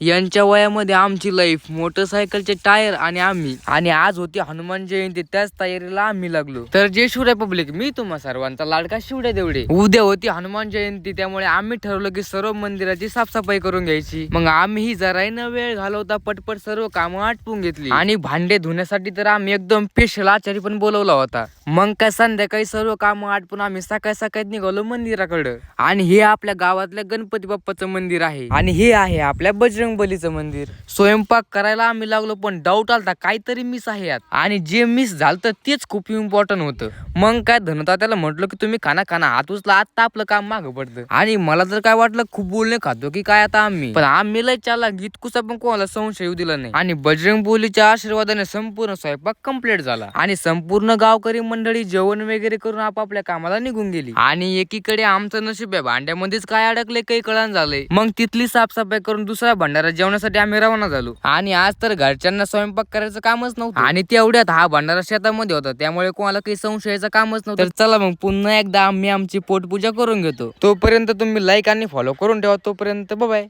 यांच्या वयामध्ये आमची लाईफ मोटरसायकलचे टायर आणि आम्ही. आणि आज होती हनुमान जयंती त्याच तयारीला आम्ही लागलो. तर जे शिवराय पब्लिक मी तुम्हा सर्वांचा लाडका शिवड्या देवडे. उद्या होती हनुमान जयंती त्यामुळे आम्ही ठरवलं की सर्व मंदिराची साफसफाई करून घ्यायची. मग आम्ही जराही न वेळ घालवता पटपट सर्व कामं आटपून घेतली. आणि भांडे धुण्यासाठी तर आम्ही एकदम स्पेशल आचारी पण बोलवला होता. मग काय संध्याकाळी सर्व कामं आटपून आम्ही सकाळी सकाळी निघालो मंदिराकडं. आणि हे आपल्या गावातल्या गणपती बाप्पाचं मंदिर आहे. आणि हे आहे आपल्या बजरंग बजरंगबलीचं मंदिर. स्वयंपाक करायला आम्ही लागलो पण डाऊट आलता काहीतरी मिस आहे यात. आणि जे मिस झालं तेच खूप इम्पॉर्टंट होतं. मग काय धनता त्याला म्हटलं की तुम्ही खाना खाना. हात उचला आता आपलं काम मागं पडतं. आणि मला तर काय वाटलं खूप बोलणे खातो की काय आता आम्ही. पण आम्ही लय चालला गीतकुसा पण कोणाला संशय येऊ दिला नाही. आणि बजरंग बोलीच्या आशीर्वादाने संपूर्ण स्वयंपाक कंप्लीट झाला. आणि संपूर्ण गावकरी मंडळी जेवण वगैरे करून आपापल्या कामाला निघून गेली. आणि एकीकडे आमचं नशीब आहे भांड्यामध्येच काय अडकले काही कळण झालंय. मग तिथली साफसफाई करून दुसऱ्या भंडारा जेवणासाठी आम्ही रवाना झालो. आणि आज तर घरच्यांना स्वयंपाक करायचं कामच नव्हतं. आणि तेवढ्यात हा भंडारा शेतामध्ये होता. त्यामुळे कोणाला काही संशयाचं कामच नव्हतं. तर चला मग पुन्हा एकदा आम्ही आमची पोटपूजा करून घेतो. तोपर्यंत तुम्ही लाईक आणि फॉलो करून ठेवा. तोपर्यंत बाय